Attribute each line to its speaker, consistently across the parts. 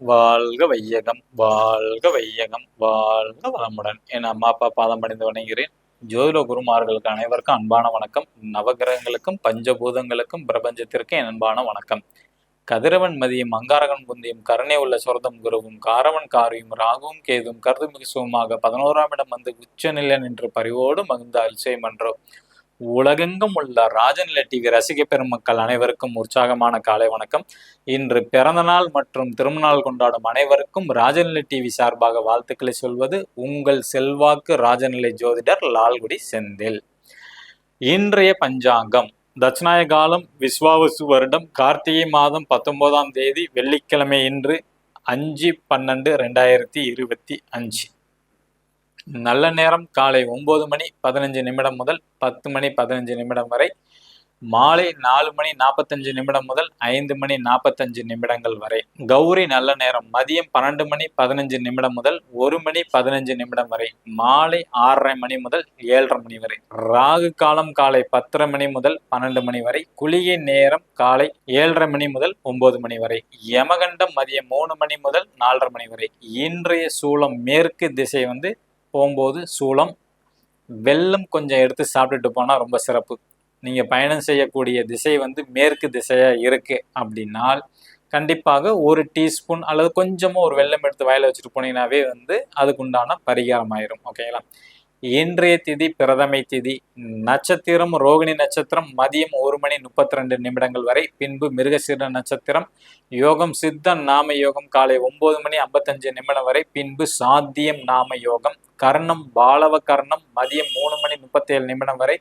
Speaker 1: வாழ்க வையகம் வாழ்க வையகம் வாழ்க வளமுடன். என் அம்மா அப்பா பாதம் பணிந்து வணங்குகிறேன். ஜோதிட குருமார்களுக்கு அனைவருக்கும் அன்பான வணக்கம். நவகிரகங்களுக்கும் பஞ்சபூதங்களுக்கும் பிரபஞ்சத்திற்கும் என் அன்பான வணக்கம். கதிரவன் மதியம் அங்காரகன் புந்தியும் கருணை உள்ள சொர்தம் குருவும் காரவன் காரியும் ராகுவும் கேதும் கருதுமிகு சுகமாக பதினோராம் இடம் வந்து உச்சநிலை நின்று பரிவோடு மகிழ்ந்த அல்சை மன்றோ உலகெங்கும் உள்ள ராஜநிலை டிவி ரசிக பெருமக்கள் அனைவருக்கும் உற்சாகமான காலை வணக்கம். இன்று பிறந்தநாள் மற்றும் திருமணநாள் கொண்டாடும் அனைவருக்கும் ராஜநிலை டிவி சார்பாக வாழ்த்துக்களை சொல்வது உங்கள் செல்வாக்கு ராஜநிலை ஜோதிடர் லால்குடி செந்தில். இன்றைய பஞ்சாங்கம் தட்சிணாய காலம் விஸ்வாவசு வருடம் கார்த்திகை மாதம் பத்தொன்பதாம் தேதி வெள்ளிக்கிழமை இன்று அஞ்சு பன்னெண்டு ரெண்டாயிரத்தி இருபத்தி அஞ்சு. நல்ல நேரம் காலை ஒம்பது மணி பதினஞ்சு நிமிடம் முதல் பத்து மணி பதினஞ்சு நிமிடம் வரை மாலை நாலு மணி நாற்பத்தஞ்சு நிமிடம் முதல் ஐந்து மணி நாற்பத்தஞ்சு நிமிடங்கள் வரை. கௌரி நல்ல நேரம் மதியம் பன்னெண்டு மணி பதினஞ்சு நிமிடம் முதல் ஒரு மணி பதினஞ்சு நிமிடம் வரை மாலை ஆறரை மணி முதல் ஏழரை மணி வரை. ராகு காலம் காலை பத்தரை மணி முதல் பன்னெண்டு மணி வரை குளிகை நேரம் காலை ஏழரை மணி முதல் ஒன்பது மணி வரை யமகண்டம் மதியம் மூணு மணி முதல் நாலரை மணி வரை. இன்றைய சூளம் மேற்கு திசை வந்து போகும்போது சூளம் வெள்ளம் கொஞ்சம் எடுத்து சாப்பிட்டுட்டு போனால் ரொம்ப சிறப்பு. நீங்கள் பயணம் செய்யக்கூடிய திசை வந்து மேற்கு திசையாக இருக்குது அப்படின்னால் கண்டிப்பாக ஒரு டீஸ்பூன் அல்லது கொஞ்சமாக ஒரு வெள்ளம் எடுத்து வயலில் வச்சுட்டு போனீங்கன்னாவே வந்து அதுக்குண்டான பரிகாரம் ஆயிரும் ஓகேங்களா? இன்றைய திதி பிரதமை திதி. நட்சத்திரம் ரோகிணி நட்சத்திரம் மதியம் ஒரு மணி முப்பத்தி ரெண்டு நிமிடங்கள் வரை. பின்பு மிருகசீர நட்சத்திரம் யோகம் சித்தம் நாம யோகம் காலை ஒன்பது மணி ஐம்பத்தஞ்சு நிமிடம் வரை. பின்பு சாத்தியம் நாம யோகம் கர்ணம் பாலவ கர்ணம் மதியம் மூணு மணி முப்பத்தேழு நிமிடம் வரை.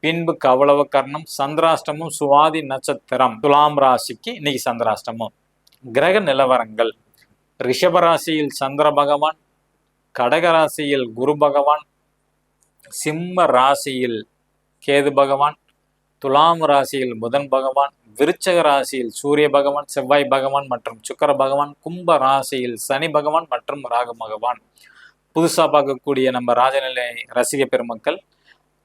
Speaker 1: பின்பு கவளவ கர்ணம் சந்திராஷ்டமும் சுவாதி நட்சத்திரம் துலாம் ராசிக்கு இன்னைக்கு சந்திராஷ்டமம். கிரக நிலவரங்கள். ரிஷபராசியில் சந்திர பகவான் கடகராசியில் குரு பகவான் சிம்ம ராசியில் கேது பகவான் துலாம் ராசியில் புதன் பகவான் விருச்சக ராசியில் சூரிய பகவான் செவ்வாய் பகவான் மற்றும் சுக்கர பகவான் கும்ப ராசியில் சனி பகவான் மற்றும் ராகு பகவான். புதுசாக பார்க்கக்கூடிய நம்ம ராஜநிலை ரசிக பெருமக்கள்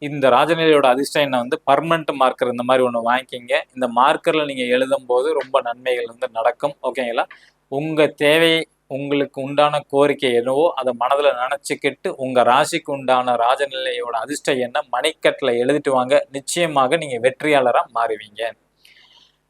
Speaker 1: இந்த ராஜநிலையோட அதிர்ஷ்டம் வந்து பர்மனண்ட் மார்க்கர் இந்த மாதிரி ஒன்று வாங்கிக்கிங்க. இந்த மார்க்கரில் நீங்கள் எழுதும் போது ரொம்ப நன்மைகள் வந்து நடக்கும். ஓகேங்களா உங்கள் தேவையை உங்களுக்கு உண்டான கோரிக்கை என்னவோ அதை மனதில் நினச்சிக்கிட்டு உங்கள் ராசிக்கு உண்டான ராஜநிலையோட அதிர்ஷ்ட எண்ணை மணிக்கட்டில் எழுதிட்டு வாங்க. நிச்சயமாக நீங்கள் வெற்றியாளராக மாறுவீங்க.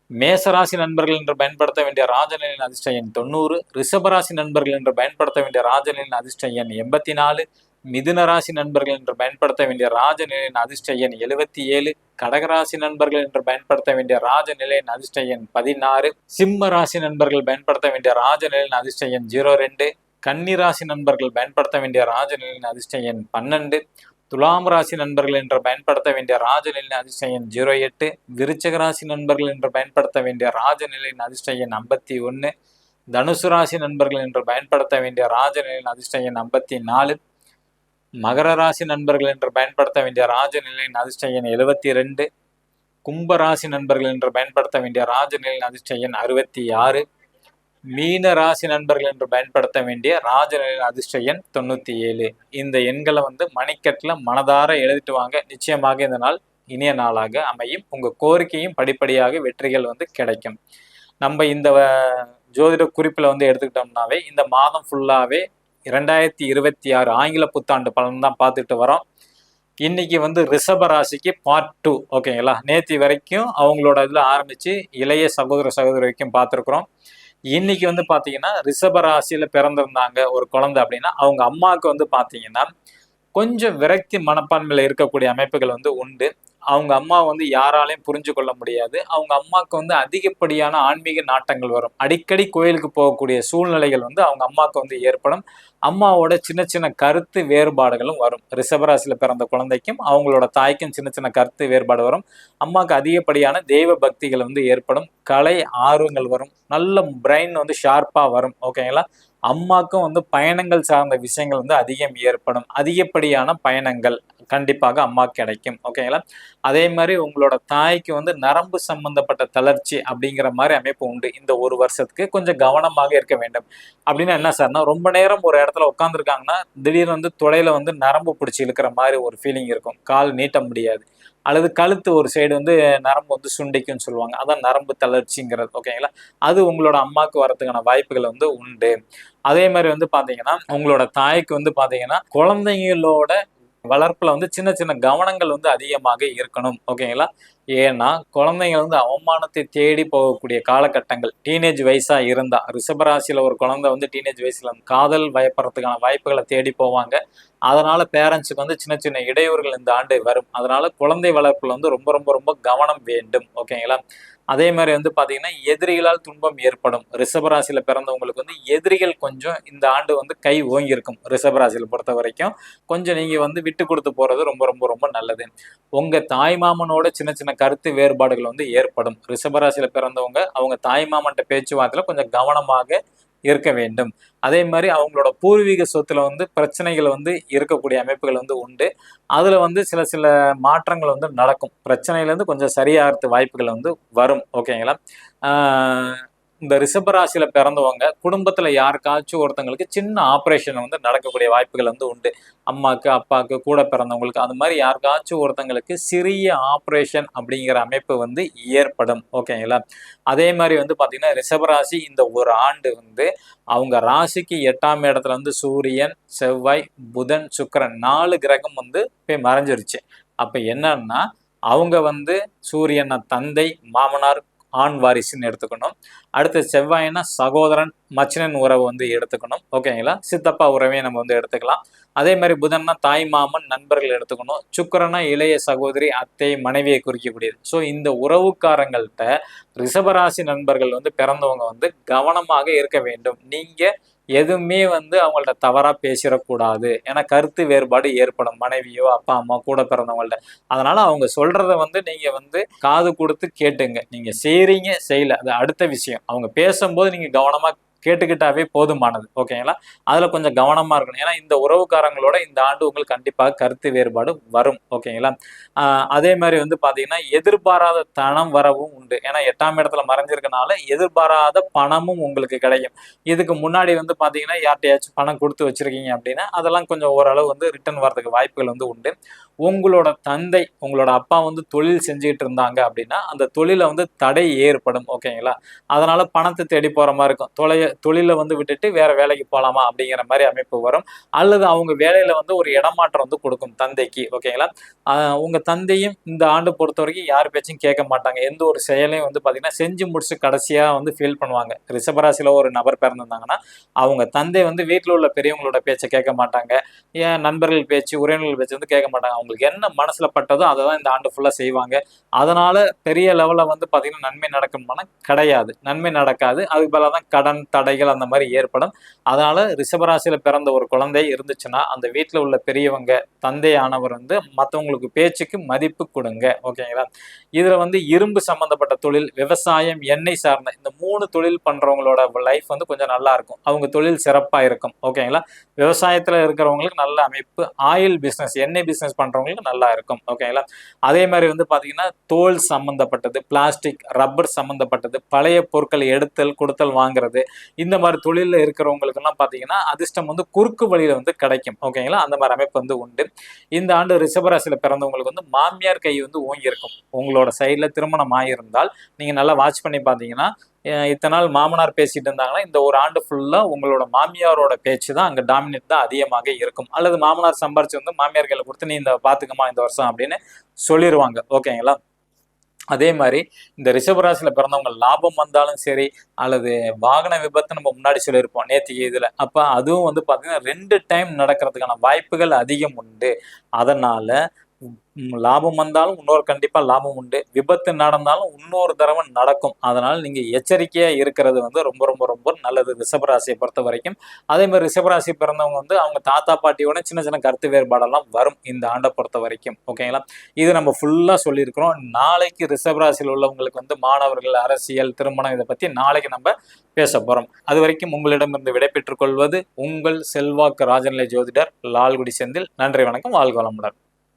Speaker 1: மேசராசி நண்பர்கள் என்று பயன்படுத்த வேண்டிய ராஜநிலையின் அதிர்ஷ்ட எண் தொண்ணூறு. ரிஷபராசி நண்பர்கள் என்று பயன்படுத்த வேண்டிய ராஜநிலையின் அதிர்ஷ்ட எண் எண்பத்தி நாலு. மிதுன ராசி நண்பர்கள் என்று பயன்படுத்த வேண்டிய ராஜநிலையின் அதிர்ஷ்ட எண் எழுபத்தி ஏழு கடகராசி நண்பர்கள் என்று பயன்படுத்த வேண்டிய ராஜநிலையின் அதிர்ஷ்ட எண் பதினாறு சிம்ம ராசி நண்பர்கள் பயன்படுத்த வேண்டிய ராஜநிலையின் அதிர்ஷ்ட எண் ஜீரோ ரெண்டு கன்னிராசி நண்பர்கள் பயன்படுத்த வேண்டிய ராஜநிலையின் அதிர்ஷ்ட எண் பன்னெண்டு துலாம் ராசி நண்பர்கள் என்று பயன்படுத்த வேண்டிய ராஜநிலையின் அதிர்ஷ்ட எண் ஜீரோ எட்டு விருச்சக ராசி நண்பர்கள் என்று பயன்படுத்த வேண்டிய ராஜநிலையின் அதிர்ஷ்ட எண் ஐம்பத்தி ஒன்று தனுசு ராசி நண்பர்கள் என்று பயன்படுத்த வேண்டிய ராஜநிலையின் அதிர்ஷ்ட எண் ஐம்பத்தி நாலு மகர ராசி நண்பர்கள் என்று பயன்படுத்த வேண்டிய ராஜநிலையின் அதிர்ஷ்ட எண் எழுபத்தி ரெண்டு கும்ப ராசி நண்பர்கள் என்று பயன்படுத்த வேண்டிய ராஜநிலையின் அதிர்ஷ்ட எண் அறுபத்தி ஆறு மீன ராசி நண்பர்கள் என்று பயன்படுத்த வேண்டிய ராஜநிலையின் அதிர்ஷ்ட எண் தொண்ணூத்தி ஏழு இந்த எண்களை வந்து மணிக்கட்டில் மனதார எழுதிட்டு வாங்க. நிச்சயமாக இந்த நாள் இனிய நாளாக அமையும். உங்கள் கோரிக்கையும் படிப்படியாக வெற்றிகள் வந்து கிடைக்கும். நம்ம இந்த ஜோதிட குறிப்பில் வந்து எடுத்துக்கிட்டோம்னாவே இந்த மாதம் ஃபுல்லாகவே இரண்டாயிரத்தி இருபத்தி ஆறு ஆங்கில புத்தாண்டு பலன் தான் பார்த்துட்டு வரோம். இன்னைக்கு வந்து ரிஷப ராசிக்கு பார்ட் டூ ஓகேங்களா நேத்தி வரைக்கும் அவங்களோட இதில் ஆரம்பித்து இளைய சகோதர சகோதரி வரைக்கும் பார்த்துருக்குறோம். இன்னைக்கு வந்து பார்த்தீங்கன்னா ரிஷப ராசியில் பிறந்திருந்தாங்க ஒரு குழந்தை அப்படின்னா அவங்க அம்மாவுக்கு வந்து பார்த்தீங்கன்னா கொஞ்சம் விரக்தி மனப்பான்மையில் இருக்கக்கூடிய அமைப்புகள் வந்து உண்டு. அவங்க அம்மா வந்து யாராலையும் புரிஞ்சு கொள்ள முடியாது. அவங்க அம்மாவுக்கு வந்து அதிகப்படியான ஆன்மீக நாட்டங்கள் வரும். அடிக்கடி கோயிலுக்கு போகக்கூடிய சூழ்நிலைகள் வந்து அவங்க அம்மாவுக்கு வந்து ஏற்படும். அம்மாவோட சின்ன சின்ன கருத்து வேறுபாடுகளும் வரும். ரிஷபராசியில் பிறந்த குழந்தைக்கும் அவங்களோட தாய்க்கும் சின்ன சின்ன கருத்து வேறுபாடு வரும். அம்மாவுக்கு அதிகப்படியான தெய்வ பக்திகள் வந்து ஏற்படும். கலை ஆர்வங்கள் வரும். நல்ல பிரெயின் வந்து ஷார்ப்பாக வரும். ஓகேங்களா அம்மாக்கும் வந்து பயணங்கள் சார்ந்த விஷயங்கள் வந்து அதிகம் ஏற்படும். அதிகப்படியான பயணங்கள். கண்டிப்பாக அம்மா கிடைக்கும். ஓகேங்களா? அதே மாதிரி உங்களோட தாய்க்கு வந்து நரம்பு சம்பந்தப்பட்ட தளர்ச்சி அப்படிங்கிற மாதிரி அமைப்பு உண்டு. இந்த ஒரு வருஷத்துக்கு கொஞ்சம் கவனமாக இருக்க வேண்டும். அப்படின்னா என்ன சார்னா ரொம்ப நேரம் ஒரு இடத்துல உட்காந்துருக்காங்கன்னா திடீர்னு வந்து துடையில வந்து நரம்பு பிடிச்சி இழுக்கிற மாதிரி ஒரு ஃபீலிங் இருக்கும். கால் நீட்ட முடியாது. அல்லது கழுத்து ஒரு சைடு வந்து நரம்பு வந்து சுண்டிக்கும்னு சொல்லுவாங்க. அதான் நரம்பு தளர்ச்சிங்கிறது. ஓகேங்களா? அது உங்களோட அம்மாவுக்கு வரதுக்கான வாய்ப்புகள் வந்து உண்டு. அதே மாதிரி வந்து பார்த்தீங்கன்னா உங்களோட தாய்க்கு வந்து பார்த்தீங்கன்னா குழந்தைங்களோட வளர்ப்புல வந்து சின்ன சின்ன கவனங்கள் வந்து அதிகமாக இருக்கணும். ஓகேங்களா? ஏன்னா குழந்தைங்க வந்து அவமானத்தை தேடி போகக்கூடிய காலகட்டங்கள். டீனேஜ் வயசா இருந்தா ரிஷபராசியில ஒரு குழந்தை வந்து டீனேஜ் வயசுல காதல் பயப்படுறதுக்கான வாய்ப்புகளை தேடி போவாங்க. அதனால பேரண்ட்ஸுக்கு வந்து சின்ன சின்ன இடையூறுகள் இந்த ஆண்டு வரும். அதனால குழந்தை வளர்ப்புல வந்து ரொம்ப ரொம்ப ரொம்ப கவனம் வேண்டும். ஓகேங்களா? அதே மாதிரி வந்து பார்த்தீங்கன்னா எதிரிகளால் துன்பம் ஏற்படும். ரிஷபராசியில பிறந்தவங்களுக்கு வந்து எதிரிகள் கொஞ்சம் இந்த ஆண்டு வந்து கை ஓங்கியிருக்கும். ரிஷபராசியில பொறுத்த வரைக்கும் கொஞ்சம் நீங்கள் வந்து விட்டு கொடுத்து போகிறது ரொம்ப ரொம்ப ரொம்ப நல்லது. உங்கள் தாய் மாமனோட சின்ன சின்ன கருத்து வேறுபாடுகள் வந்து ஏற்படும். ரிஷபராசியில் பிறந்தவங்க அவங்க தாய்மாமன்ட்ட பேச்சுவார்த்தையில் கொஞ்சம் கவனமாக இருக்க வேண்டும். அதே மாதிரி அவங்களோட பூர்வீக சொத்துல வந்து பிரச்சனைகள் வந்து இருக்கக்கூடிய அமைப்புகள் வந்து உண்டு. அதில் வந்து சில சில மாற்றங்கள் வந்து நடக்கும். பிரச்சனையிலேருந்து கொஞ்சம் சரியாகிறது வாய்ப்புகள் வந்து வரும். ஓகேங்களா? இந்த ரிஷபராசியில பிறந்தவங்க குடும்பத்துல யாருக்காச்சும் ஒருத்தங்களுக்கு சின்ன ஆப்ரேஷன் வந்து நடக்கக்கூடிய வாய்ப்புகள் வந்து உண்டு. அம்மாவுக்கு அப்பாவுக்கு கூட பிறந்தவங்களுக்கு அது மாதிரி யாருக்காச்சும் ஒருத்தங்களுக்கு சிறிய ஆப்ரேஷன் அப்படிங்கிற அமைப்பு வந்து ஏற்படும். ஓகேங்களா அதே மாதிரி வந்து பாத்தீங்கன்னா ரிஷபராசி இந்த ஒரு ஆண்டு வந்து அவங்க ராசிக்கு எட்டாம் இடத்துல வந்து சூரியன் செவ்வாய் புதன் சுக்கிரன் நாலு கிரகம் வந்து போய் மறைஞ்சிருச்சு. அப்போ என்னன்னா அவங்க வந்து சூரியனை தந்தை மாமனார் ஆண் வாரிசுன்னு எடுத்துக்கணும். அடுத்து செவ்வாய்னா சகோதரன் மச்சினன் உறவு வந்து எடுத்துக்கணும். ஓகேங்களா? சித்தப்பா உறவையும் நம்ம வந்து எடுத்துக்கலாம். அதே மாதிரி புதன்னா தாய் மாமன் நண்பர்கள் எடுத்துக்கணும். சுக்கிரனா இளைய சகோதரி அத்தை மனைவியை குறிக்கக்கூடியது. ஸோ இந்த உறவுக்காரங்கள்ட்ட ரிஷபராசி நண்பர்கள் வந்து பிறந்தவங்க வந்து கவனமாக இருக்க வேண்டும். நீங்கள் எதுவுமே வந்து அவங்கள்ட்ட தவறா பேசிடக்கூடாது. ஏன்னா கருத்து வேறுபாடு ஏற்படும். மனைவியோ அப்பா அம்மா கூட பிறந்தவங்கள்ட்ட. அதனால அவங்க சொல்கிறத வந்து நீங்க வந்து காது கொடுத்து கேட்டுங்க. நீங்க செய்கிறீங்க செய்யல. அது அடுத்த விஷயம். அவங்க பேசும்போது நீங்க கவனமா கேட்டுக்கிட்டாவே போதுமானது. ஓகேங்களா? அதில் கொஞ்சம் கவனமாக இருக்கணும். ஏன்னா இந்த உறவுக்காரங்களோட இந்த ஆண்டு உங்களுக்கு கண்டிப்பாக கருத்து வேறுபாடு வரும். ஓகேங்களா? அதே மாதிரி வந்து பார்த்தீங்கன்னா எதிர்பாராத தனம் வரவும் உண்டு. ஏன்னா எட்டாம் இடத்துல மறைஞ்சிருக்கனால எதிர்பாராத பணமும் உங்களுக்கு கிடைக்கும். இதுக்கு முன்னாடி வந்து பார்த்தீங்கன்னா யார்கிட்டயாச்சும் பணம் கொடுத்து வச்சிருக்கீங்க அப்படின்னா அதெல்லாம் கொஞ்சம் ஓரளவு வந்து ரிட்டர்ன் வரதுக்கு வாய்ப்புகள் வந்து உண்டு. உங்களோட தந்தை உங்களோட அப்பா வந்து தொழில் செஞ்சுக்கிட்டு இருந்தாங்க அப்படின்னா அந்த தொழிலை வந்து தடை ஏற்படும். ஓகேங்களா? அதனால பணத்தை தேடி போகிற மாதிரி இருக்கும். தொலைய தொழிலை வந்து விட்டுட்டு வேற வேலைக்கு போகலாமா அப்படிங்கிற மாதிரி அமைப்பு வரும். அல்லது அவங்க வேலையில வந்து ஒரு இடமாற்றம் வந்து கொடுக்கும் தந்தைக்கு ஓகேங்களா? உங்க தந்தையும் இந்த ஆண்டு பொறுத்த வரைக்கும் யார் பேச்சும் கேட்க மாட்டாங்க. எந்த ஒரு செயலையும் வந்து பார்த்தீங்கன்னா செஞ்சு முடிச்சு கடைசியா வந்து ஃபீல் பண்ணுவாங்க. ரிஷபராசியில் ஒரு நபர் பிறந்திருந்தாங்கன்னா அவங்க தந்தை வந்து வீட்டில் உள்ள பெரியவங்களோட பேச்சை கேட்க மாட்டாங்க. ஏன் நண்பர்கள் பேச்சு உறவினர்கள் பேச்சு வந்து கேட்க மாட்டாங்க. அவங்களுக்கு என்ன மனசுல பட்டதோ அதை தான் இந்த ஆண்டு ஃபுல்லாக செய்வாங்க. அதனால பெரிய லெவலில் வந்து பார்த்தீங்கன்னா நன்மை நடக்கும்னா கிடையாது. நன்மை நடக்காது. அதுக்கு பதிலாக தான் கடன் தடைகள் அந்த மாதிரி ஏற்படும். அதனால ரிஷபராசியில் பிறந்த ஒரு குழந்தை இருந்துச்சுன்னா அந்த வீட்டில் உள்ள பெரியவங்க தந்தையானவர் வந்து மற்றவங்களுக்கு பேச்சுக்கு மதிப்பு கொடுங்க. ஓகேங்களா? இதில் வந்து இரும்பு சம்பந்தப்பட்ட தொழில் விவசாயம் எண்ணெய் சார்ந்த இந்த மூணு தொழில் பண்ணுறவங்களோட லைஃப் வந்து கொஞ்சம் நல்லா இருக்கும். அவங்க தொழில் சிறப்பாக இருக்கும். ஓகேங்களா? விவசாயத்தில் இருக்கிறவங்களுக்கு நல்ல அமைப்பு ஆயில் பிஸ்னஸ் எண்ணெய் பிஸ்னஸ் பண்ணுறவங்களுக்கு நல்லா இருக்கும். ஓகேங்களா? அதே மாதிரி வந்து பார்த்தீங்கன்னா தோல் சம்மந்தப்பட்டது பிளாஸ்டிக் ரப்பர் சம்மந்தப்பட்டது பழைய பொருட்களை எடுத்தல் கொடுத்தல் வாங்குறது இந்த மாதிரி தொழிலில் இருக்கிறவங்களுக்கு எல்லாம் பாத்தீங்கன்னா அதிர்ஷ்டம் வந்து குறுக்கு வழியில வந்து கிடைக்கும். ஓகேங்களா அந்த மாதிரி அமைப்பு வந்து உண்டு. இந்த ஆண்டு ரிஷபராசியில் பிறந்தவங்களுக்கு வந்து மாமியார் கை வந்து ஓங்கியிருக்கும். உங்களோட சைடில் திருமணம் ஆகியிருந்தால் நீங்க நல்லா வாட்ச் பண்ணி பாத்தீங்கன்னா இத்தனை நாள் மாமனார் பேசிட்டு இருந்தாங்கன்னா இந்த ஒரு ஆண்டு ஃபுல்லா உங்களோட மாமியாரோட பேச்சு தான் அங்க டாமினேட் தான் அதிகமாக இருக்கும். அல்லது மாமனார் சம்பாரிச்சு வந்து மாமியார் கையில கொடுத்து நீ இந்த பாத்துக்கமா இந்த வருஷம் அப்படின்னு சொல்லிடுவாங்க ஓகேங்களா அதே மாதிரி இந்த ரிஷபராசியில பிறந்தவங்க லாபம் வந்தாலும் சரி அல்லது வாகன விபத்து நம்ம முன்னாடி சொல்லியிருப்போம் நேற்று இதுல. அப்ப அதுவும் வந்து பாத்தீங்கன்னா ரெண்டு டைம் நடக்கிறதுக்கான வாய்ப்புகள் அதிகம் உண்டு. அதனால லாபம் வந்தாலும் இன்னொரு கண்டிப்பா லாபம் உண்டு. விபத்து நடந்தாலும் இன்னொரு தடவை நடக்கும். அதனால நீங்க எச்சரிக்கையா இருக்கிறது வந்து ரொம்ப ரொம்ப ரொம்ப நல்லது. ரிஷபராசியை பொறுத்த வரைக்கும். அதே மாதிரி ரிஷபராசி பிறந்தவங்க வந்து அவங்க தாத்தா பாட்டியோட சின்ன சின்ன கருத்து வேறுபாடெல்லாம் வரும் இந்த ஆண்டை பொறுத்த வரைக்கும். ஓகேங்களா இது நம்ம ஃபுல்லா சொல்லியிருக்கிறோம். நாளைக்கு ரிஷபராசியில் உள்ளவங்களுக்கு வந்து மாணவர்கள் அரசியல் திருமணம் இதை பத்தி நாளைக்கு நம்ம பேச போறோம். அது வரைக்கும் உங்களிடமிருந்து விடைபெற்றுக் கொள்வது உங்கள் செல்வாக்கு ராஜநிலை ஜோதிடர் லால்குடி செந்தில். நன்றி வணக்கம். வாழ்க வளமுடன்.